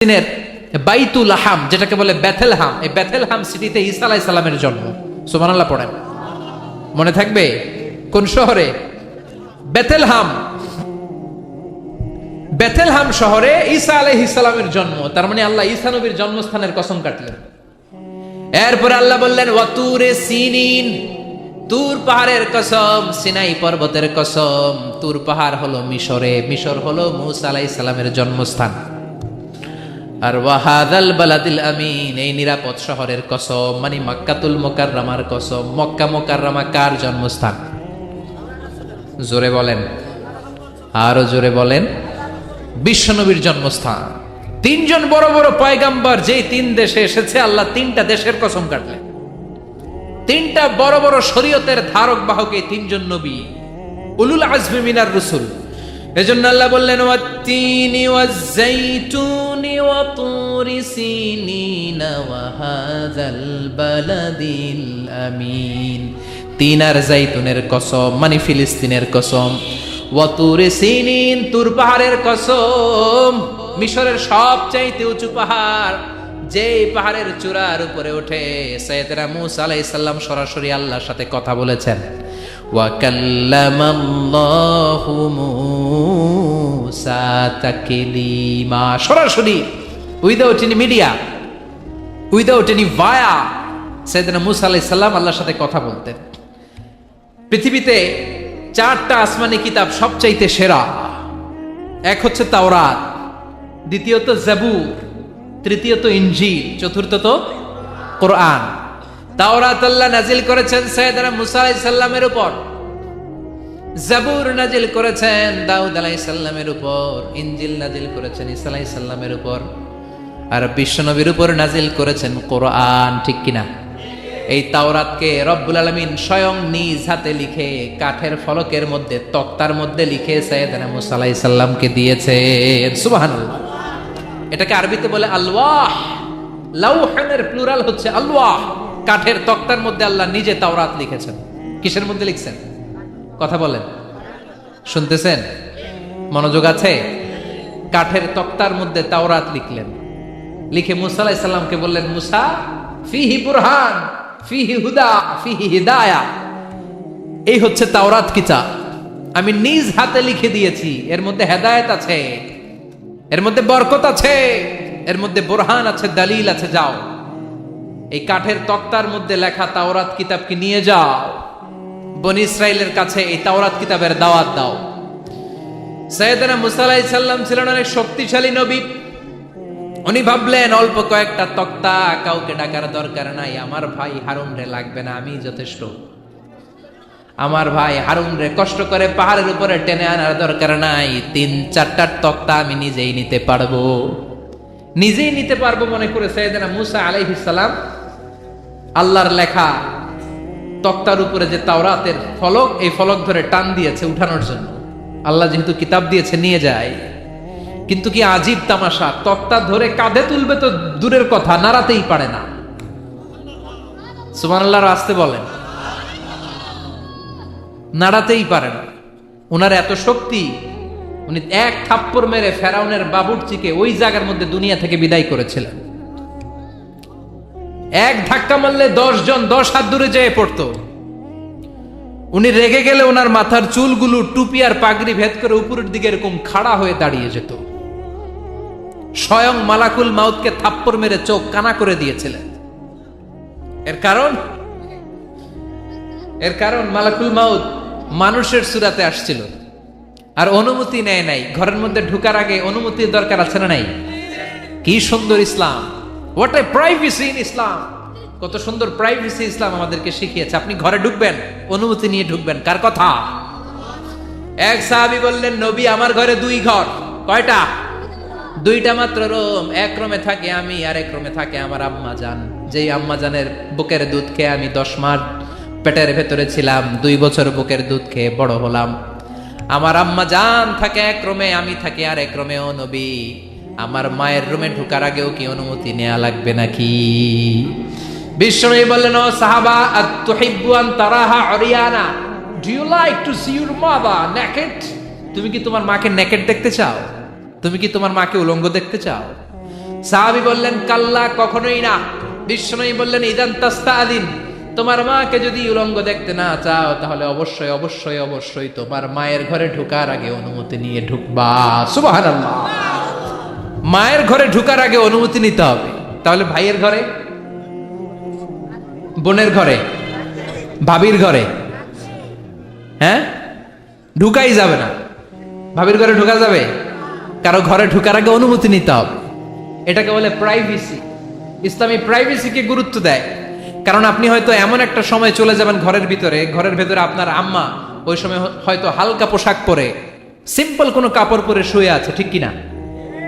ফিলিস্তিনের বাইতুল হাম যেটাকে বলে বেথেলহাম, এই বেথেলহাম সিটিতে ঈসা আলাইহিস সালামের জন্ম। সুবহানাল্লাহ পড়েন। মনে থাকবে? কোন শহরে? বেথেলহাম। বেথেলহাম শহরে ঈসা আলাইহিস সালামের জন্ম। তার মানে আল্লাহ ঈসা নবীর জন্মস্থানের কসম কাটলেন। এরপরে আল্লাহ বললেন, ওয়াতুরে সিনিন, তুর পাহাড়ের কসম, সিনাই পর্বতের কসম। তুর পাহাড় হলো মিশরে, মিশর হলো মুসা আলাইহিস সালামের জন্মস্থান। আর ওয়াহাদাল বালাদিল আমিন, এই নিরাপদ শহরের কসম মানে মক্কাতুল মোকাররামার কসম, মক্কা মোকাররামা কার জন্মস্থান? জোরে বলেন। আরও জোরে বলেন। বিশ্বনবীর জন্মস্থান। তিনজন বড় বড় পয়গাম্বার যেই তিন দেশে এসেছে, আল্লাহ তিনটা দেশের কসম কাটলেন। তিনটা বড় বড় শরীয়তের ধারক বাহক তিনজন নবী। উলুল আজমি মিনার রসুল। এজন্য আল্লাহ বললেন, ওয়াত্তিনি ওয়াজ্জাইতুনি ওয়া তুরি সিনিনা ওয়া হাযাল বালাদিল আমিন। তিন আর জাইতুনের কসম মানে ফিলিস্তিনের কসম। ওয়া তুরি সিনিন, তুর পাহাড়ের কসম, মিশরের সবচাইতে উঁচু পাহাড় যে পাহাড়ের চূড়ার উপরে উঠে সৈয়দনা মুসা আলাইহিস সালাম সরাসরি আল্লাহর সাথে কথা বলেছেন। ওয়া কাল্লামাল্লাহু মুসা তাকলিমা। সরাসরি without any media without any via সৈয়দনা মুসা আলাইহিস সালাম আল্লাহর সাথে কথা বলতেন। পৃথিবীতে চারটা আসমানি কিতাব সবচাইতে সেরা। এক হচ্ছে তাওরাত, দ্বিতীয়ত জাবুর, তৃতীয়ত ইঞ্জিল চতুর্থত কোরআন। তাওরাত নাজিল করেছেন সৈয়দনা মুসা আলাইহিস উপর। জাবুর নাজিল করেছেন, দাউদ আলাইহিস উপর ইঞ্জিল নাজিল করেছেন, ঈসা আলাইহিস উপর। আর বিশ্বনবীর উপর নাজিল করেছেন কোরআন, ঠিক কিনা? এই তাওরাতকে রব্বুল আলমিন স্বয়ং নিজ হাতে লিখে, কাঠের ফলকের মধ্যে, তক্তার মধ্যে লিখে সৈয়দনা মুসা আলাইহিস সালামকে দিয়েছেন। সুবহানাল্লাহ। এটাকে আরবিতে বলে আলওয়াহ। লাউহানের প্লুরাল হচ্ছে আলওয়াহ। কাঠের তক্তার মধ্যে আল্লাহ নিজে তাওরাত লিখেছেন। কিসের মধ্যে লিখছেন? কথা বলেন। শুনতেছেন? মনোযোগ আছে? কাঠের তক্তার মধ্যে তাওরাত লিখলেন। লিখে মুসা আলাইহিস বললেন, মুসা, ফিহি বুরহান, ফিহি হুদা, ফিহি হিদায়া। এই হচ্ছে তাওরাত কিতাব আমি নিজ হাতে লিখে দিয়েছি। এর মধ্যে হেদায়েত আছে। এর মধ্যে বরকত আছে। এর মধ্যে বোরহান আছে, দলিল আছে, যাও। এই কাঠের তক্তার মধ্যে লেখা তাওরাত কিতাবকে নিয়ে যাও। বনি ইসরায়েলের কাছে এই তাওরাত কিতাবের দাওয়াত দাও। সৈয়দনা মুসা আলাইহিস সালাম ছিলেন অনেক শক্তিশালী নবী। উনি ভাবলেন, অল্প কয়েকটা তক্তা কাউকে ডাকার দরকার নাই। আমার ভাই হারুন রে লাগবে না, আমি যথেষ্ট। আমার ভাই হারুন রে কষ্ট করে পাহাড়ের উপরে টেনে আনার দরকার নাই। তিন চারটার তক্তা আমি নিজেই নিতে পারব। নিজেই নিতে পারব মনে করে সৈয়দনা মুসা আলাইহিস সালাম আল্লাহর লেখা তক্তার উপরে যে তাওরাতের ফলক, এই ফলক ধরে টান দিয়েছে উঠানোর জন্য। আল্লাহ যেহেতু কিতাব দিয়েছে, নিয়ে যায়। কিন্তু কি আজীব তামাশা? তক্তা ধরে কাঁধে তুলবে তো দূরের কথা, নাড়াতেই পারে না। সুমান আল্লাহর আসতে বলেন। নাড়াতেই পারে না। ওনার এত শক্তি, উনি এক থাপ্পড় মেরে ফেরাউনের বাবুরচিকে ওই জায়গার মধ্যে দুনিয়া থেকে বিদায় করেছিলেন। এক ধাক্কা মারলে দশ জন দশ হাত দূরে যেয়ে পড়তো। উনি রেগে গেলে ওনার মাথার চুলগুলো টুপি আর পাগড়ি ভেদ করে উপরের দিকে এরকম খাড়া হয়ে দাঁড়িয়ে যেত। স্বয়ং মালাকুল মাউতকে থাপ্পড় মেরে চোখ কানা করে দিয়েছিলেন। এর কারণ? এর কারণ মালাকুল মাউত মানুষের সুরাতে আসছিল। আর অনুমতি নেয় নাই। ঘরের মধ্যে ঢুকার আগে অনুমতির দরকার আছে না নাই? কি সুন্দর Islam. What a privacy in Islam কত সুন্দর প্রাইভেসি ইসলাম আমাদেরকে শিখিয়েছে। আপনি ঘরে ঢুকবেন, অনুমতি নিয়ে ঢুকবেন। কার কথা? এক সাহাবি বললেন, নবী, আমার ঘরে দুই ঘর। কয়টা? দুইটা মাত্র রুম। এক রুমে থাকে আমি, আর এক রুমে থাকে আমার আম্মা জান। যেই আম্মা জানের বুকের দুধ খেয়ে আমি দশ মাস পেটের ভেতরে ছিলাম, দুই বছর বুকের দুধ খেয়ে বড় হলাম। আমার আম্মা জান থাকে এক রুমে, আমি থাকি আর এক রুমে ও নবী। আমার মায়ের রুমে ঢুকার আগেও কি অনুমতি নেওয়া লাগবে নাকি? বিশ্বনবী বললেন, ও সাহাবা আতুহিব্বু আন তারাহা Oriana. Do you like to see your mother naked তুমি কি তোমার মাকে নেকেড দেখতে চাও? তুমি কি তোমার মাকে উলঙ্গ দেখতে চাও? সাহাবি বললেন, কাল্লা, কখনোই না। বিশ্বনয়ী বললেন, ইদান তাস্তা আদিন তোমার মাকে যদি উলঙ্গ দেখতে না চাও, তাহলে অবশ্যই অবশ্যই অবশ্যই তোমার মায়ের ঘরে ঢুকার আগে অনুমতি নিয়ে ঢুকবা। সুবহানাল্লাহ। মায়ের ঘরে ঢুকার আগে অনুমতি নিতে হবে। তাহলে ভাইয়ের ঘরে? বোনের ঘরে? ভাবির ঘরে? হ্যাঁ? ঢুকাই যাবে না। ভাবির ঘরে ঢুকা যাবে? কারও ঘরে ঢুকার আগে অনুমতি নিতে হবে। এটাকে বলে প্রাইভেসি ইসলামী প্রাইভেসিকে গুরুত্ব দেয়। কারণ আপনি হয়তো এমন একটা সময় চলে যাবেন ঘরের ভিতরে, ঘরের ভেতরে আপনার আম্মা ওই সময় হয়তো হালকা পোশাক পরে সিম্পল কোনো কাপড় পরে শুয়ে আছে, ঠিক কিনা?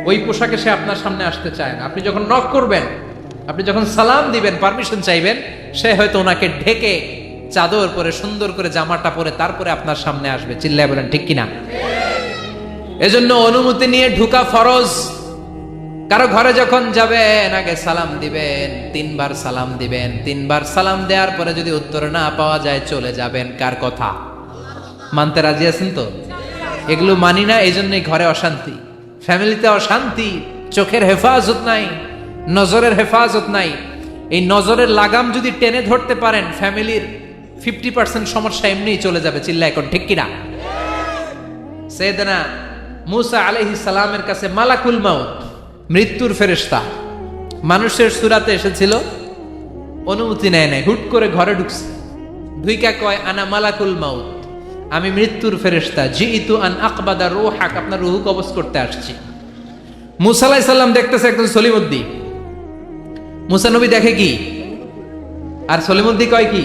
ওই পোশাকে সে আপনার সামনে আসতে চায় না। আপনি যখন নক করবেন, আপনি যখন সালাম দিবেন পারমিশন চাইবেন, সে হয়তো ওনাকে ঢেকে চাদর পরে, সুন্দর করে জামাটা পরে তারপরে আপনার সামনে আসবে। চিল্লায় বলেন, ঠিক কিনা? এজন্য অনুমতি নিয়ে ঢুকা ফরজ। কারও ঘরে যখন যাবেন, আগে সালাম দিবেন, তিনবার সালাম দিবেন। তিনবার সালাম দেওয়ার পরে যদি উত্তর না পাওয়া যায়, চলে যাবেন। কার কথা? মানতে রাজি আছেন তো? এগুলো মানি না এই জন্যই ঘরে অশান্তি। ফ্যামিলিতে অশান্তি, চোখের হেফাজত নাই, নজরের হেফাজত নাই। এই নজরের লাগাম যদি টেনে ধরতে পারেন, ফ্যামিলির ফিফটি পার্সেন্ট সমস্যা এমনিই চলে যাবে চিল্লা এখন, ঠিক কিনা? সেদনা মুসা আলাইহিস সালামের কাছে মালাকুল মাউত, মৃত্যুর ফেরেশতা। মানুষের সুরাতে এসেছিল, অনুমতি নেয় নাই, হুট করে ঘরে ঢুকছে। ধুইকা কয়, আনা মালাকুল মাউত। আমি মৃত্যুর ফেরেস্তা জি ইতু আন আকবাদা রুহাক, আপনার রুহু কবজ করতে আসছি। মুসা আলাইহিস সালাম দেখতেছে একজন সলিমুদ্দি। মুসা নবী দেখে কি? আর সলিমুদ্দি কয় কি?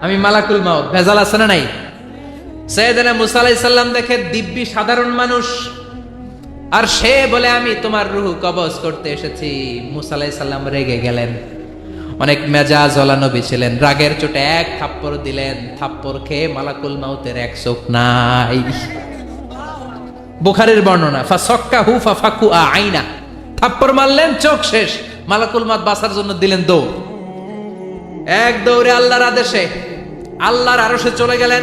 আমি মালাকুল মাউত, ভেজাল আছে না নাই? সৈয়দনা মুসা আলাইহিস সালাম দেখে দিব্যি সাধারণ মানুষ। আর সে বলে, আমি তোমার রুহু কবজ করতে এসেছি। মুসা আলাইহিস সালাম রেগে গেলেন। অনেক মেজা জ্বলানো ছিলেন। রাগের চোটে এক থাপ্পড় দিলেন। থাপ্পড় খেয়ে মালাকুল মাউতের এক চোখ নাই। বুখারের বর্ণনা ফা সক্কা হু ফা ফাকু আইনা। থাপ্পড় মারলেন, চোখ শেষ। মালাকুল মাত বাসার জন্য দিলেন দৌড়। এক দৌড়ে আল্লাহর আদেশে আল্লাহর আরশে চলে গেলেন।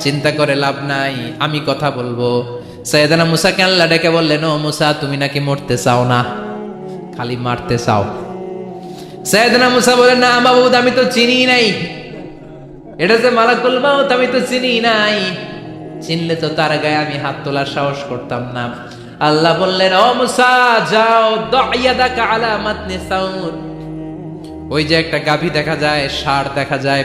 চিন্তা করে লাভ নাই, আমি কথা বলব। সৈয়দানা মুসাকে আল্লাহ ডেকে বললেন, ও মুসা, তুমি নাকি মরতে চাও না? খালি মারতে চাও। সৈয়দানা মুসা বলেন না মাবুদ, আমি তো চিনি নাই। এটা যে মালাকুল মাউত, আমি তো চিনি নাই। চিনলে তো তার গায়ে আমি হাত তোলার সাহস করতাম না। আল্লাহ বললেন, ও মুসা, যাও দাইয়াদাকা আলা মাতনি সাউর। ওই যে একটা গাভী দেখা যায়, ষাঁড় দেখা যায়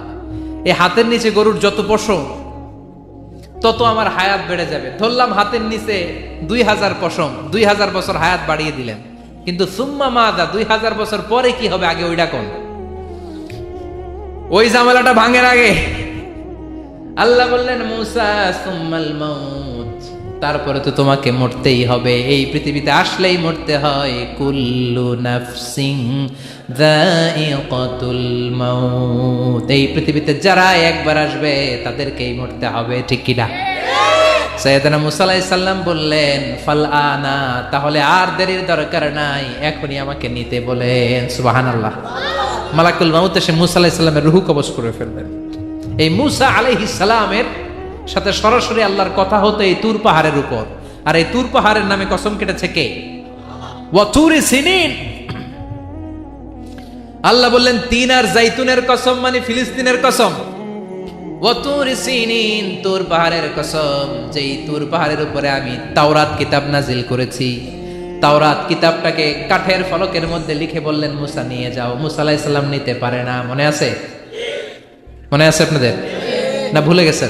এই হাতের নিচে গরুর যত পশম, তত আমার হায়াত বেড়ে যাবে। ধরলাম হাতের নিচে দুই হাজার পশম, দুই হাজার বছর হায়াত বাড়িয়ে দিলেন। কিন্তু সুম্মা মাদা, দুই হাজার বছর পরে কি হবে আগে ওইটা কোন? ওই জামেলাটা ভাঙের আগে। আল্লাহ বললেন, মৌসা সুম্মাল মাউত। তারপরে তো তোমাকে মরতেই হবে। এই পৃথিবীতে আসলেই মরতে হয়। কুল্লু নাফসিং মাউত। এই পৃথিবীতে যারা একবার আসবে, তাদেরকেই মরতে হবে, ঠিক কিনা? সৈয়দনা মুসা আলাইহিস সাল্লাম বললেন, ফাল আনা, তাহলে আর দেরির দরকার নাই। এখনই আমাকে নিতে বলেন। সুবহানাল্লাহ। মালাকুল মাউত এসে মুসা আলাইহিস সাল্লামের রুহু কবজ করে ফেলবেন এই মুসা আলাইহিস সালামের সাথে সরাসরি আল্লাহর কথা হতো এই তুর পাহাড়ের উপর। আর এই তুর পাহাড়ের নামে কসম কেটেছে কে? ওয়াতুরি সিনিন। আল্লাহ বললেন, তিন আর জাইতুনের কসম মানে ফিলিস্তিনের কসম। সিনিন, তুর পাহাড়ের কসম, যেই তুর পাহাড়ের উপরে আমি তাওরাত কিতাব নাজিল করেছি। তাওরাত কিতাবটাকে কাঠের ফলকের মধ্যে লিখে বললেন, মুসা, নিয়ে যাও। মুসা আলাইসাল্লাম নিতে পারে না। মনে আছে? মনে আছে আপনাদের? না ভুলে গেছেন?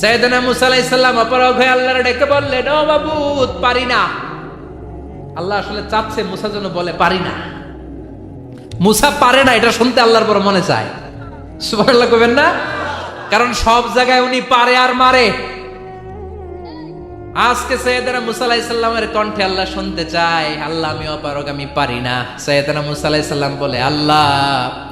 সৈয়দনা মুসা আলাইহিস অপরাগ হয়ে আল্লাহর ডেকে বললেন ও বাবু পারি না। আল্লাহ আসলে চাচ্ছে মুসা যেন বলে, পারি না। মুসা পারে না, এটা শুনতে আল্লাহর বড় মনে চায়। সুবহানাল্লাহ কবেন না? কারণ সব জায়গায় উনি পারে আর মারে। আজকে সৈয়দনা মুসা আলাইহিস সালামের কণ্ঠে আল্লাহ শুনতে চায়, আল্লাহ, আমি অপারগ, আমি পারি না। সৈয়দনা মুসা আলাইহিস বলে, আল্লাহ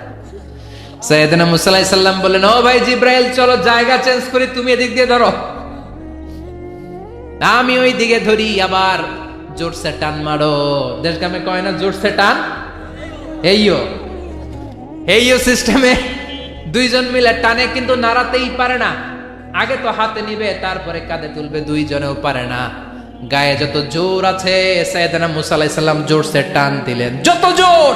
সৈয়দনা মুসা আলাইহিস সালাম বললেন, ও ভাই জিব্রাইল, চলো জায়গা চেঞ্জ করি, তুমি এদিক দিয়ে ধরো। আমি ওই দিকে ধরি, আবার জোরসে টান মারো। দেশ গ্রামে কয় না, জোরসে টান? এইও এইও সিস্টেমে দুইজন মিলে টানে, কিন্তু নাড়াতেই পারে না। আগে তো হাতে নিবে, তারপরে কাঁধে তুলবে, দুইজনেও পারে না। গায়ে যত জোর আছে, সৈয়দনা মুসা আলাইহিস সালাম জোরসে টান দিলেন। যত জোর!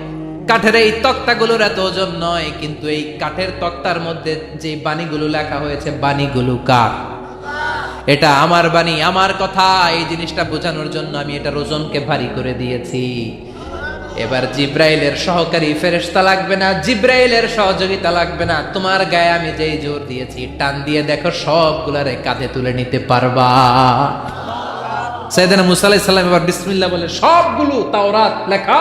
কাঠের এই তক্তাগুলোর এত ওজন নয়, কিন্তু এই কাঠের তক্তার মধ্যে যে বাণীগুলো লেখা হয়েছে, বাণীগুলো কার? এটা আমার বাণী, আমার কথা, এই জিনিসটা বোঝানোর জন্য আমি এটা ওজনকে ভারী করে দিয়েছি। এবার জিব্রাইলের সহকারী ফেরেশতা লাগবে না, জিব্রাইলের সহযোগিতা লাগবে না। তোমার গায়ে আমি যেই জোর দিয়েছি, টান দিয়ে দেখো সবগুলারে কাঁধে তুলে নিতে পারবা। সাইদানা মুসা আলাইহিস এবার বিসমিল্লাহ বলে, সবগুলো তাওরাত লেখা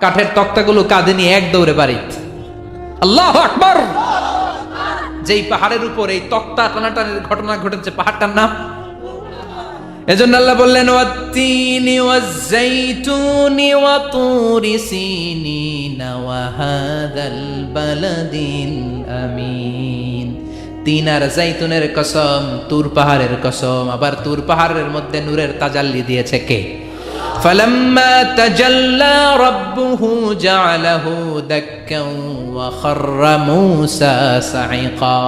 কাঠের তক্তাগুলো কাঁধে নিয়ে এক দৌড়ে বাড়িত আল্লাহ আকবার! যেই পাহাড়ের উপর এই তক্তা টানাটানের ঘটনা ঘটেছে, পাহাড়টার নাম? এজন্য আল্লাহ বললেন, ওয়াত্তিনি ওয়াজ্জাইতুনি ওয়া তুরি সিনিন ওয়া হাদাল বালাদিল আমিন। তিন আর জাইতুনের কসম, তুর পাহাড়ের কসম। আবার তুর পাহাড়ের মধ্যে নূরের তাজাল্লি দিয়েছে কে? فلما تجلى ربه جعله دكا وخر موسى صعقا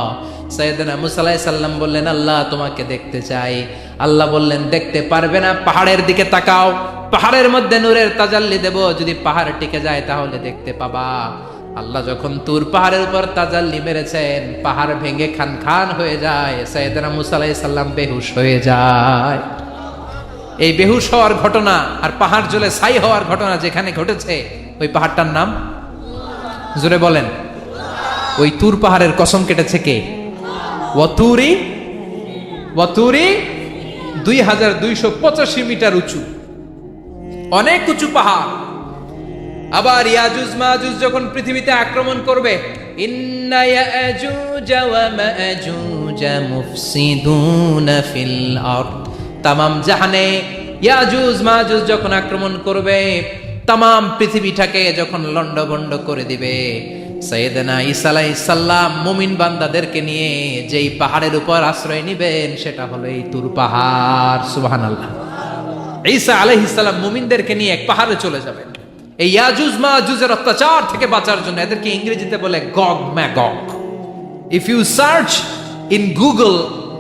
সৈয়দনা মুসা আলাইহিস সালাম বললেন আল্লাহ তোমাকে দেখতে চাই আল্লাহ বললেন দেখতে পারবে না পাহাড়ের দিকে তাকাও পাহাড়ের মধ্যে নূরের তাজাল্লি দেব যদি পাহাড় টিকে যায় তাহলে দেখতে পাবা আল্লাহ যখন তুর পাহাড়ের উপর তাজাল্লি মেরেছেন পাহাড় ভেঙে খান খান হয়ে যায় সৈয়দনা মুসা আলাইহিস সালাম বেহুশ হয়ে যায় এই বেহুশ হওয়ার ঘটনা আর পাহাড় জলে ছাই হওয়ার ঘটনা যেখানে ঘটেছে, ওই পাহাড়টার নাম? জোরে বলেন। ওই তুর পাহাড়ের কসম কেটেছে কে? ওয়াতুরি ওয়াতুরি দুই হাজার দুইশো পঁচাশি মিটার উঁচু। অনেক উঁচু পাহাড়। আবার ইয়াজুজ মাজুজ যখন পৃথিবীতে আক্রমণ করবে, ইন্না ইয়াজুজা ওয়া মাজুজা মুফসিদুনা ফিল আরদ। তামাম জাহানে, ইয়াজুজ মাজুজ যখন আক্রমণ করবে, তামাম পৃথিবীটাকে যখন লন্ডভন্ড করে দিবে সৈয়দনা ঈসা আলাইহিস সালাম মুমিন বান্দাদেরকে নিয়ে যেই পাহাড়ের উপর আশ্রয় নিবেন, সেটা হলো এই তুর পাহাড়, সুবহানাল্লাহ। ঈসা আলাইহিস সালাম মুমিনদেরকে নিয়ে এক পাহাড়ে চলে যাবেন। এই ইয়াজুজ মাজুজের অত্যাচার থেকে বাঁচার জন্য এদেরকে ইংরেজিতে বলে Gog Magog. If you search in Google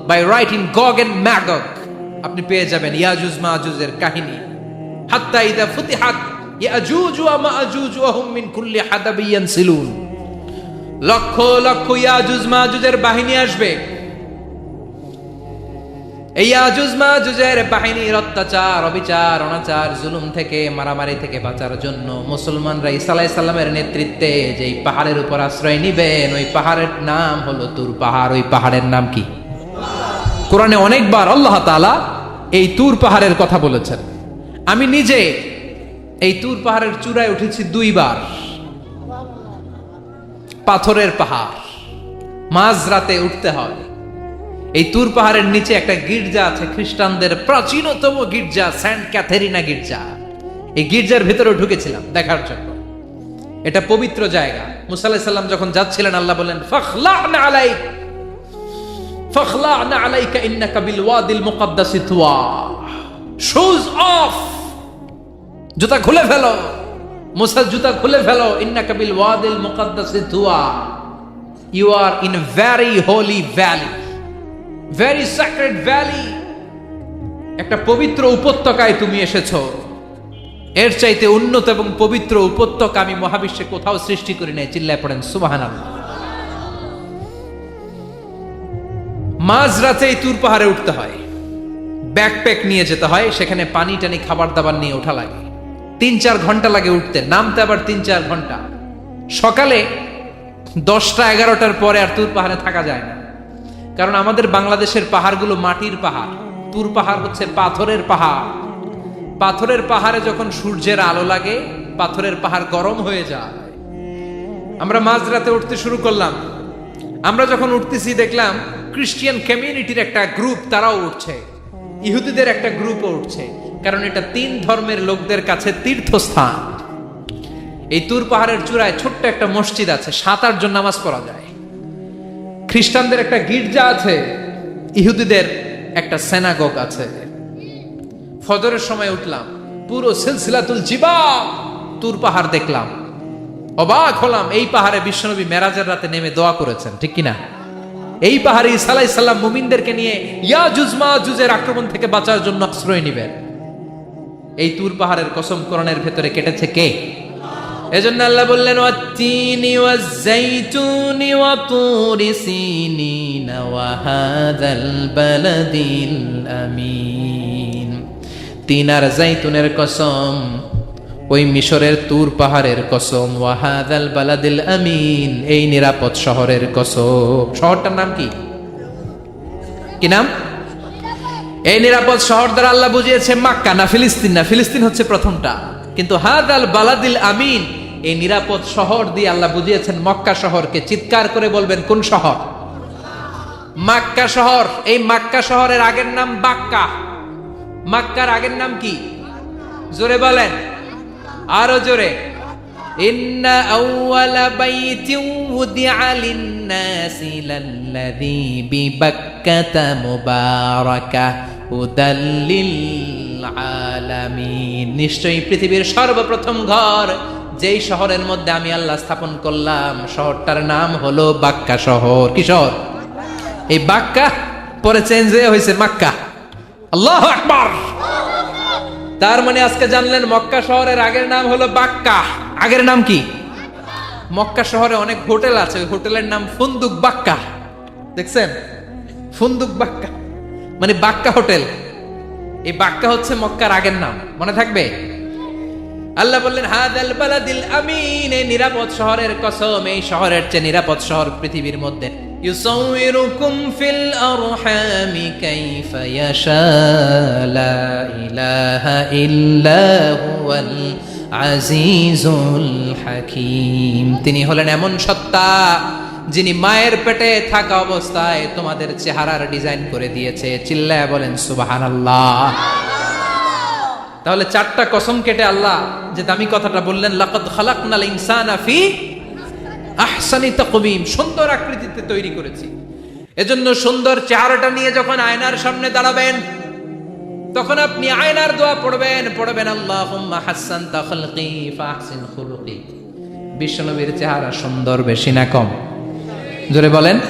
by write in Gog and Magog আপনি পেয়ে যাবেন ইয়াজুজ মাজুজের কাহিনী। হাত্তা ইদা ফুতিহাত ইয়াজুজ ওয়া মাজুজ ওয়া হুম মিন কুল্লি হাদাবিয়ান সিলুন লক্ষ লক্ষ ইয়াজুজ মাজুজের বাহিনী আসবে। এই আজুজ মাজুজের বাহিনীর অত্যাচার, অবিচার, অনাচার, জুলুম থেকে, মারামারি থেকে বাঁচার জন্য মুসলমানরা ইসা আলাইহিস সালামের নেতৃত্বে যেই পাহাড়ের উপর আশ্রয় নিবেন, ওই পাহাড়ের নাম হলো তুর পাহাড়। ওই পাহাড়ের নাম কি? কোরআনে অনেকবার আল্লাহ তাআলা এই তুর পাহাড়ের কথা বলেছেন। আমি নিজে এই তুর পাহাড়ের চূড়ায় উঠেছি দুইবার। পাথরের পাহাড়, মাঝরাতে উঠতে হয়। এই তুর পাহাড়ের নিচে একটা গির্জা আছে, খ্রিস্টানদের প্রাচীনতম গির্জা, সেন্ট ক্যাথেরিনা গির্জা। এই গির্জার ভেতরে ঢুকেছিলাম দেখার জন্য। এটা পবিত্র জায়গা। মুসা আলাইহিস সাল্লাম যখন যাচ্ছিলেন, আল্লাহ বলেন ফখলানা আলাইক। আলাইকা ইন্নাকা বিল ওয়াদিল মুকাদ্দাসি তুয়া শুজ অফ জুতা খুলে ফেলো। মুসা জুতা খুলে ফেলো। ইন্নাকা বিল ওয়াদিল মুকাদ্দাসি Tuya you are in very holy valley very sacred valley একটা পবিত্র উপত্যকায় তুমি এসেছ। এর চাইতে উন্নত এবং পবিত্র উপত্যকা আমি মহাবিশ্বে কোথাও সৃষ্টি করি নাই। চিল্লায় পড়েন। সুবাহান মাঝরাতে এই তুর পাহাড়ে উঠতে হয়। ব্যাকপ্যাক নিয়ে যেতে হয়, সেখানে পানি টানি খাবার দাবার নিয়ে ওঠা লাগে। তিন চার ঘণ্টা লাগে উঠতে, নামতে আবার তিন চার ঘণ্টা। সকালে দশটা এগারোটার পরে আর তুর পাহাড়ে থাকা যায় না। কারণ আমাদের বাংলাদেশের পাহাড়গুলো মাটির পাহাড়। তুর পাহাড় হচ্ছে পাথরের পাহাড়। পাথরের পাহাড়ে যখন সূর্যের আলো লাগে, পাথরের পাহাড় গরম হয়ে যায়। আমরা মাঝরাতে উঠতে শুরু করলাম। আমরা যখন উঠতেছি, দেখলাম ক্রিশ্চিয়ান কমিউনিটির একটা গ্রুপ তারাও উঠছে। ইহুদিদের একটা গ্রুপও উঠছে। কারণ এটা তিন ধর্মের লোকদের কাছে তীর্থস্থান। এই তুর পাহাড়ের চূড়ায় ছোট্ট একটা মসজিদ আছে, সাত আট জন নামাজ পড়া যায়। খ্রিস্টানদের একটা গির্জা আছে, ইহুদিদের একটা সেনাগগ আছে। ফজরের সময় উঠলাম, পুরো সিলসিলাতুল জিবা তুর পাহাড় দেখলাম। অবাক হলাম, এই পাহাড়ে বিশ্বনবী মেরাজের রাতে নেমে দোয়া করেছেন, ঠিক কিনা? এই পাহাড়ে ইসালাই সাল্লাম মুমিনদেরকে নিয়ে ইয়া জুজমা জুজের আক্রমণ থেকে বাঁচার জন্য আশ্রয় নিবেন। এই তুর পাহাড়ের কসম করণের ভেতরে কেটেছে কে? এজন্য আল্লাহ বললেন, ওয়াত্তিনি ওয়াজ্জাইতুনি ওয়া তুরি সিনিন ওয়া হাযাল বালাদিল আমিন। তিন আর জাইতুনের কসম ওই মিশরের তুর পাহাড়ের কসম। ওয়াহাদাল বালাদিল আমিন, এই নিরাপদ শহরের কসম। শহরটার নাম কি? কি নাম? এই নিরাপদ শহর দ্বারা আল্লাহ বুঝিয়েছে মাক্কা না ফিলিস্তিন না। ফিলিস্তিন হচ্ছে প্রথমটা। কিন্তু হাদ আল বালাদিল আমিন, এই নিরাপদ শহর দিয়ে আল্লাহ বুঝিয়েছেন মক্কা শহরকে। চিৎকার করে বলবেন, কোন শহর? মাক্কা শহর। এই মাক্কা শহরের আগের নাম বাক্কা। মাক্কার আগের নাম কি? জোরে বলেন। আরও জোরে। ইন্না লিন-নাসি নিশ্চয়ই পৃথিবীর সর্বপ্রথম ঘর, যেই শহরের মধ্যে আমি আল্লাহ স্থাপন করলাম, শহরটার নাম হলো বাক্কা শহর। কি শহর? এই বাক্কা পরে চেঞ্জ হয়ে হয়েছে মাক্কা। আল্লাহ আকবার! তার মানে আজকে জানলেন মক্কা শহরের আগের নাম হলো বাক্কা। আগের নাম কি? মক্কা শহরে অনেক হোটেল আছে, ওই হোটেলের নাম ফুন্দুক বাক্কা। দেখছেন? ফুন্দুক বাক্কা। মানে বাক্কা হোটেল। এই বাক্কা হচ্ছে মক্কার আগের নাম। মনে থাকবে? আল্লাহ বললেন, হাদাল বালাদিল আমিন। এই নিরাপদ শহরের কসম, এই শহরের চেয়ে নিরাপদ শহর পৃথিবীর মধ্যে। يصوركم في الأرحام كيف يشاء لا إله إلا هو العزيز الحكيم তিনি হলেন এমন সত্তা যিনি মায়ের পেটে থাকা অবস্থায় তোমাদের চেহারার ডিজাইন করে দিয়েছে চিল্লায় বলেন সুবহানাল্লাহ তাহলে চারটা কসম কেটে আল্লাহ যে দামি কথাটা বললেন লাকাদ খালাকনাল ইনসানা ফি আহসানি তাকবীম, সুন্দর আকৃতিতে তৈরি করেছি। এজন্য সুন্দর চেহারাটা নিয়ে যখন আয়নার সামনে দাঁড়াবেন, তখন আপনি আয়নার দোয়া পড়বেন পড়বেন, আল্লাহুম্মা হাসান তাখলকি ফাহসিন খুলুকি। বিশ্বনবীর চেহারা সুন্দর, বেশি না কম। জোরে বলেন,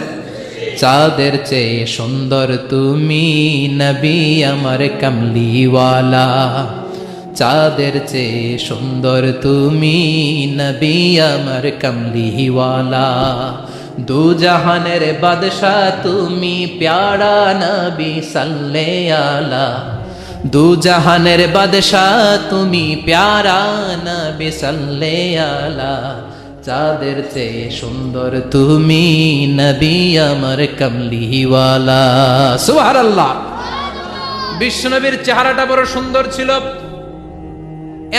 চাঁদের চেয়ে সুন্দর তুমি নবী আমার কামলিওয়ালা। চাঁদের চেয়ে সুন্দর তুমি নবী আমার কামলিওয়ালা। দু জাহানের বাদশাহ তুমি প্যারা নবী সাল্লে আলা দু জাহানের বাদশাহ তুমি প্যারা নবী সাল্লে আলা চাঁদের চেয়ে সুন্দর তুমি নবী আমার কমলিওয়ালা। সুবহানাল্লাহ। বিশ্বনবীর চেহারাটা বড় সুন্দর ছিল।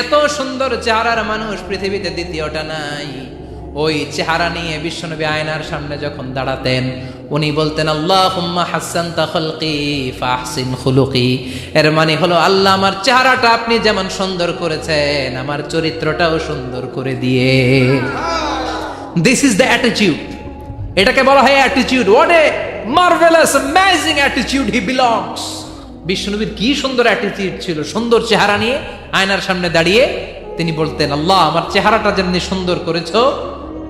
এত সুন্দর চেহারার মানুষ পৃথিবীতে দ্বিতীয়টা নাই। ওই চেহারা নিয়ে বিশ্বনবী আয়নার সামনে যখন দাঁড়াতেন, উনি বলতেন আল্লাহ হাসান তাখলকি ফাহসিন খুলুকি। এর মানে হলো, আল্লাহ আমার চেহারাটা আপনি যেমন সুন্দর করেছেন, আমার চরিত্রটাও সুন্দর করে দিয়ে। দিস ইজ দ্য অ্যাটিটিউড এটাকে বলা হয় attitude what a marvellous amazing attitude he belongs বিষ্ণুনবীর কি সুন্দর অ্যাটিটিউড ছিল, সুন্দর চেহারা নিয়ে আয়নার সামনে দাঁড়িয়ে তিনি বলতেন, আল্লাহ, আমার চেহারাটা যেমনি সুন্দর করেছ,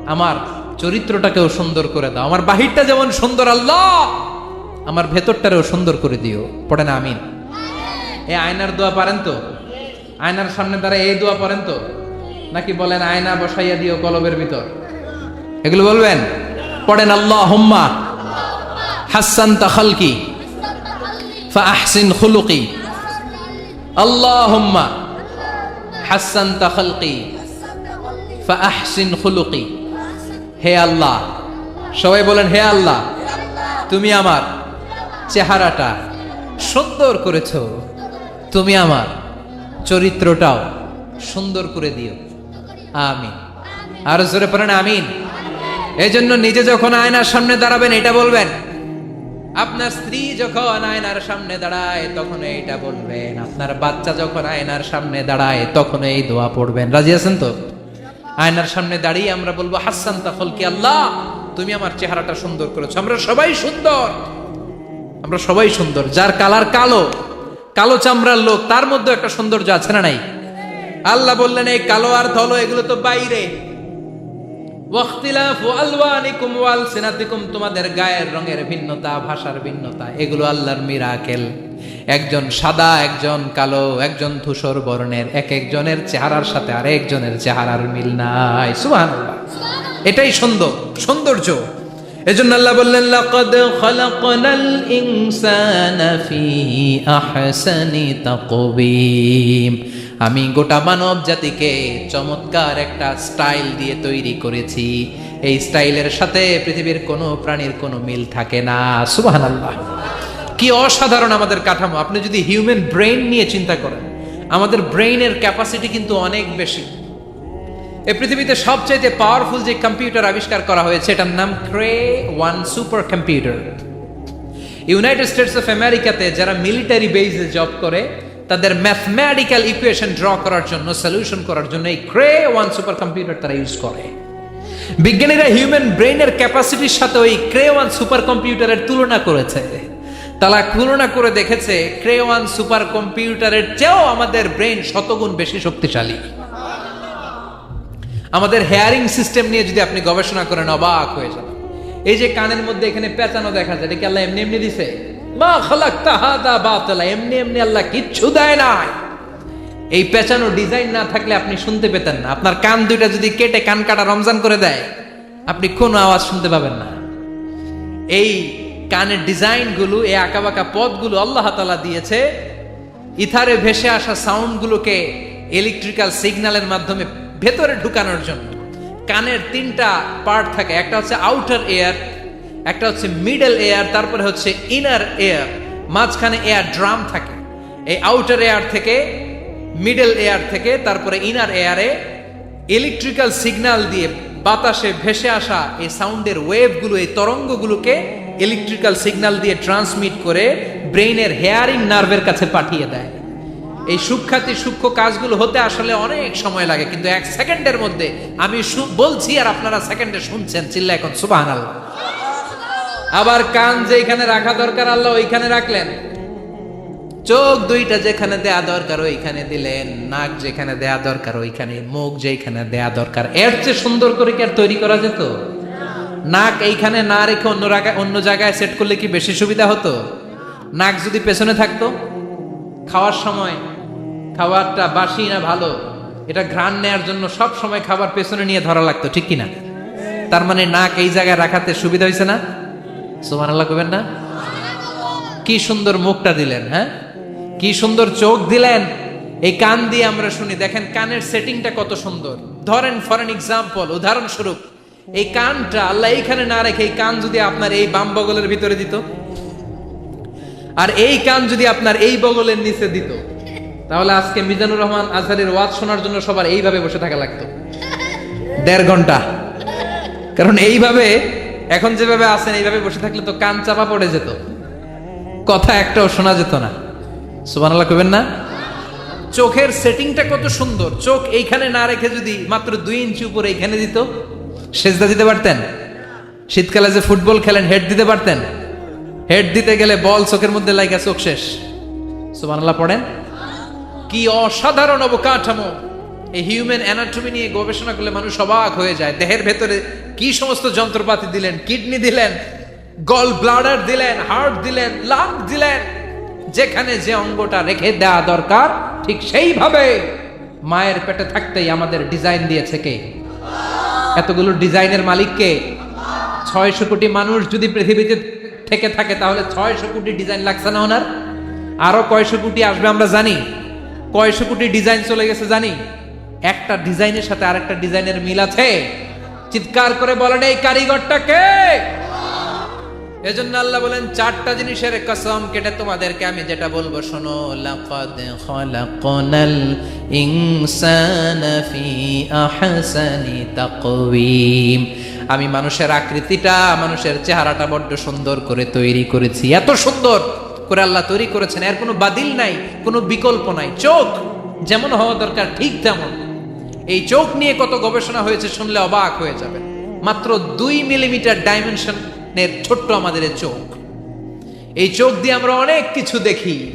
আমার চরিত্রটাকেও সুন্দর করে দাও। আমার বাহিরটা যেমন সুন্দর, আল্লাহ, আমার ভেতরটারেও সুন্দর করে দিও। পড়ে না, আমিন। এই আয়নার দোয়া পারেন তো? আয়নার সামনে দাঁড়ায় এই দোয়া পড়েন তো? নাকি বলেন, আয়না বসাইয়া দিও কলবের ভিতর এগুলো বলবেন? পড়েন আল্লাহ হুম্মা হাসান তাখালকি ফাহসিন খুলুকি। আল্লাহুম্মা হাসান তাখালকি ফাহসিন খুলুকি। হে আল্লাহ, সবাই বলেন, হে আল্লাহ, তুমি আমার চেহারাটা সুন্দর করেছ, তুমি আমার চরিত্রটাও সুন্দর করে দিও। আমিন। আর জোরে পড়েন, আমিন। এই জন্য নিজে যখন আয়নার সামনে দাঁড়াবেন, এটা বলবেন আপনার স্ত্রী যখন আয়নার সামনে দাঁড়ায়, তখন এইটা বলবেন। আপনার বাচ্চা যখন আয়নার সামনে দাঁড়ায়, তখন এই দোয়া পড়বেন। রাজি আছেন তো? আয়নার সামনে দাঁড়িয়ে আমরা বলব, হাসান তাফল কি আল্লাহ, তুমি আমার চেহারাটা সুন্দর করেছ। আমরা সবাই সুন্দর। আমরা সবাই সুন্দর। যার কালার কালো কালো চামড়ার লোক, তার মধ্যে একটা সৌন্দর্য আছে না নাই? আল্লাহ বললেন, এই কালো আর ধলো, এগুলো তো বাইরে। ওয়াখতিলাফু আলওয়ানিকুম ওয়ালসিনাতিকুম তোমাদের গায়ের রঙের ভিন্নতা ভাষার ভিন্নতা এগুলো আল্লাহর মিরাকেল। একজন সাদা একজন কালো একজন ধূসর বর্ণের এক একজনের চেহারার সাথে আরেকজনের চেহারার মিল নাই। সুবহানাল্লাহ। এটাই সুন্দর সৌন্দর্য। এজন্য আল্লাহ বললেন লাকাদ খালাকনাল ইনসানা ফি আহসানি তাকবীম আমি গোটা মানব জাতিকে চমৎকার একটা স্টাইল দিয়ে তৈরি করেছি। এই স্টাইলের সাথে পৃথিবীর কোনো প্রাণীর কোনো মিল থাকে না। সুবহানাল্লাহ। কি অসাধারণ আমাদের কাঠামো। আপনি যদি হিউম্যান ব্রেইন নিয়ে চিন্তা করেন, আমাদের ব্রেইনের ক্যাপাসিটি কিন্তু অনেক বেশি। এই পৃথিবীতে সবচাইতে পাওয়ারফুল যে কম্পিউটার আবিষ্কার করা হয়েছে, এটার নাম Cray one super computer United States of আমেরিকাতে যারা মিলিটারি বেসে জব করে তাদের ম্যাথমেটিক্যাল ইকুয়েশন ড্র করার জন্য সলিউশন করার জন্য এই ক্রে ওয়ান সুপার কম্পিউটার তারা ইউজ করে। বিজ্ঞানীরা হিউম্যান ব্রেইনের ক্যাপাসিটির সাথে ওই ক্রে ওয়ান সুপার কম্পিউটারের তুলনা করেছে। তারা তুলনা করে দেখেছে ক্রে ওয়ান সুপার কম্পিউটারের চেয়েও আমাদের ব্রেন শতগুণ বেশি শক্তিশালী। আমাদের হেয়ারিং সিস্টেম নিয়ে যদি আপনি গবেষণা করেন, অবাক হয়ে যাবেন। এই যে কানের মধ্যে এখানে পেঁচানো দেখা যায়, এটা কি আল্লাহ এমনি এমনি দিছে? মা খালাক তাহাদা বাতলা, এমনি এমনি আল্লাহ কিচ্ছু দেয় নাই। এই পেঁচানো ডিজাইন না থাকলে আপনি শুনতে পেতেন না। আপনার কান দুইটা যদি কেটে কান কাটা রমজান করে দেয়, আপনি কোনো আওয়াজ শুনতে পাবেন না। এই কানের ডিজাইনগুলো, এই আঁকা আঁকাবাঁকা পথগুলো আল্লাহ তালা দিয়েছে। ইথারে ভেসে আসা সাউন্ডগুলোকে ইলেকট্রিক্যাল সিগন্যালের মাধ্যমে ভেতরে ঢুকানোর জন্য। কানের তিনটা পার্ট থাকে, একটা হচ্ছে আউটার এয়ার একটা হচ্ছে মিডল এয়ার তারপরে হচ্ছে ইনার এয়ার মাঝখানে এয়ার ড্রাম থাকে। এই আউটার এয়ার থেকে মিডল এয়ার থেকে তারপরে ইনার এয়ারে ইলেকট্রিক্যাল সিগন্যাল দিয়ে বাতাসে ভেসে আসা এই সাউন্ডের ওয়েভগুলো এই তরঙ্গগুলোকে ইলেকট্রিক্যাল সিগনাল দিয়ে ট্রান্সমিট করে ব্রেইনের হেয়ারিং নার্ভের কাছে পাঠিয়ে দেয়। এই সূক্ষাতি সূক্ষ্ম কাজগুলো হতে আসলে অনেক সময় লাগে, কিন্তু এক সেকেন্ডের মধ্যে আমি বলছি আর আপনারা সেকেন্ডে শুনছেন চিল্লা এখন সুবাহান আল্লাহ আবার কান যেখানে রাখা দরকার, আল্লাহ ওইখানে রাখলেন। চোখ দুইটা যেখানে দেয়া দরকার, ওইখানে দিলেন। নাক যেখানে দেয়া দরকার, ওইখানে। মুখ যেখানে দেয়া দরকার। এর চেয়ে সুন্দর করে কি আর তৈরি করা যেত? নাক এইখানে না রেখে অন্য অন্য জায়গায় সেট করলে কি বেশি সুবিধা হতো? নাক যদি পেছনে থাকতো? খাওয়ার সময় খাবারটা বাসি না ভালো? এটা ঘ্রাণ নেয়ার জন্য সব সময় খাবার পেছনে নিয়ে ধরা লাগতো, ঠিক কিনা? তার মানে নাক এই জায়গায় রাখাতে সুবিধা হয়েছে না? সুমান আল্লাহ কবেন না? কি সুন্দর মুখটা দিলেন হ্যাঁ? কি সুন্দর চোখ দিলেন। এই কান দিয়ে আমরা শুনি, দেখেন কানের সেটিংটা কত সুন্দর। ধরেন ফর এন এক্সাম্পল উদাহরণস্বরূপ, এই কানটা আল্লাহ এইখানে না রেখে এই কান যদি আপনার এই বাম বগলের ভিতরে দিত, আর এই কান যদি আপনার এই বগলের নিচে দিত, তাহলে আজকে মিজানুর রহমান আজহারের ওয়াজ শোনার জন্য সবার এইভাবে বসে থাকা লাগতো। দেড় ঘণ্টা। কারণ এইভাবে এখন যেভাবে আছেন, এইভাবে বসে থাকলে তো কান চাপা পড়ে যেত। কথা একটাও শোনা যেত না। সুবহানাল্লাহ কবেন না? চোখের সেটিংটা কত সুন্দর। চোখ এইখানে না রেখে যদি মাত্র দুই ইঞ্চি উপরে এইখানে দিত, সেজদা দিতে পারতেন? শীতকালে যে ফুটবল খেলেন হেড দিতে পারতেন? হেড দিতে গেলে বল চোখের মধ্যে লাগা চোখ শেষ। সুবহানাল্লাহ পড়েন? কি অসাধারণ অবকাঠামো। এই হিউম্যান অ্যানাটমি নিয়ে গবেষণা করলে মানুষ অবাক হয়ে যায়। দেহের ভেতরে কি সমস্ত যন্ত্রপাতি দিলেন, কিডনি দিলেন গল ব্লাডার দিলেন হার্ট দিলেন লাং দিলেন, যেখানে যে অঙ্গটা রেখে দেওয়া দরকার, ঠিক সেইভাবে মায়ের পেটে থাকতেই আমাদের ডিজাইন দিয়েছে কে? এতগুলো ডিজাইনের মালিককে ছয়শো কোটি মানুষ যদি পৃথিবীতে থেকে থাকে, তাহলে ছয়শো কোটি ডিজাইন লাগছে না ওনার? আরও কয়শো কোটি আসবে আমরা জানি। কয়শো কোটি ডিজাইন চলে গেছে জানি? একটা ডিজাইনের সাথে আরেকটা ডিজাইনের মিল আছে। চিৎকার করে বলেন এই কারিগরটা কে? এজন্য আল্লাহ বলেন, চারটা জিনিসের কসম কেটে তোমাদেরকে আমি যেটা বলব, শোনো, লাকাদ খালাকনাল ইনসানা ফি আহসানি তাকওয়িম। আমি মানুষের আকৃতিটা, মানুষের চেহারাটা বড্ড সুন্দর করে তৈরি করেছি। এত সুন্দর করে আল্লাহ তৈরি করেছেন, এর কোনো বাদিল নাই, কোনো বিকল্প নাই। চোখ যেমন হওয়া দরকার, ঠিক তেমন। এই চোখ নিয়ে কত গবেষণা হয়েছে শুনলে অবাক হয়ে যাবে মাত্র দুই মিলিমিটার ডাইমেনশনের ছোট্ট আমাদের চোখ। এই চোখ দিয়ে আমরা অনেক কিছু দেখি।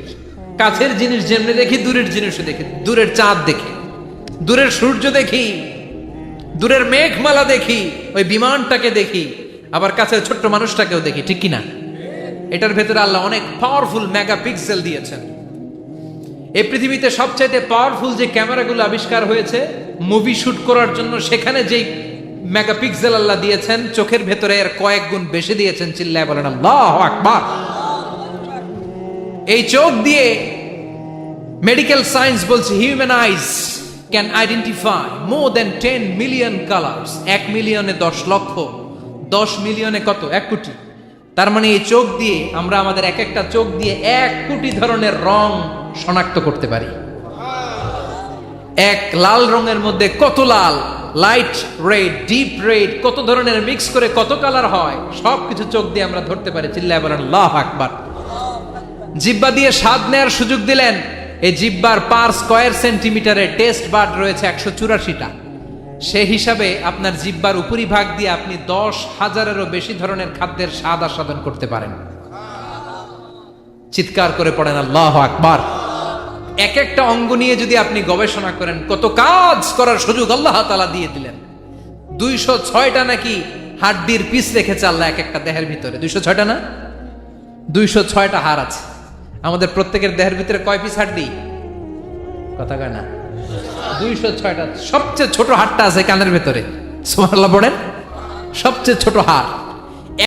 কাছের জিনিস যেমনি দেখি, দূরের জিনিসও দেখি। দূরের চাঁদ দেখি। দূরের সূর্য দেখি। দূরের মেঘমালা দেখি। ওই বিমানটাকে দেখি। আবার কাছের ছোট্ট মানুষটাকেও দেখি। ঠিক কিনা? এটার ভেতরে আল্লাহ অনেক পাওয়ারফুল মেগা পিক্সেল দিয়েছেন। এই পৃথিবীতে সবচাইতে পাওয়ারফুল যে ক্যামেরাগুলো আবিষ্কার হয়েছে মুভি শুট করার জন্য সেখানে যেই মেগাপিক্সেল আল্লাহ দিয়েছেন, চোখের ভেতরে এর কয়েক গুণ বেশি দিয়েছেন, চিল্লায় বলেন, আল্লাহ আকবার! এই চোখ দিয়ে মেডিকেল সায়েন্স বলছে human eyes can identify more than ten million colours এক মিলিয়নে দশ লক্ষ, দশ মিলিয়নে কত? এক কোটি। তার মানে এই চোখ দিয়ে আমরা আমাদের এক একটা চোখ দিয়ে এক কোটি ধরনের রং শনাক্ত করতে পারি। এক লাল রঙের মধ্যে কত লাল? লাইট রেড ডিপ রেড কত ধরনের মিক্স করে কত কালার হয়? সব কিছু চোখ দিয়ে আমরা ধরতে পারি। চিল্লায় বলেন লাহ আকবার। জিব্বা দিয়ে স্বাদ নেয়ার সুযোগ দিলেন। এই জিব্বার পার স্কয়ার সেন্টিমিটারে টেস্ট বার্ড রয়েছে একশো চুরাশিটা। সে হিসাবে আপনার জিব্বার উপরিভাগ দিয়ে আপনি দশ হাজারেরও বেশি ধরনের খাদ্যের স্বাদ আস্বাদন করতে পারেন। চিৎকার করে পড়েন, আল্লাহ আকবার। এক একটা অঙ্গ নিয়ে যদি আপনি গবেষণা করেন, কত কাজ করার সুযোগ আল্লাহ তালা দিয়ে দিলেন। দুইশো ছয়টা নাকি হাড্ডির পিস রেখেছে আল্লাহ এক একটা দেহের ভিতরে। দুইশো ছয়টা না? দুইশো ছয়টা হাড় আছে। আমাদের প্রত্যেকের দেহের ভিতরে কয় পিস হাড্ডি? কথা কয় না। দুইশো ছয়টা। সবচেয়ে ছোট হাড়টা আছে কানের ভেতরে। সুবহানাল্লাহ, পড়েন? সবচেয়ে ছোট হাড়।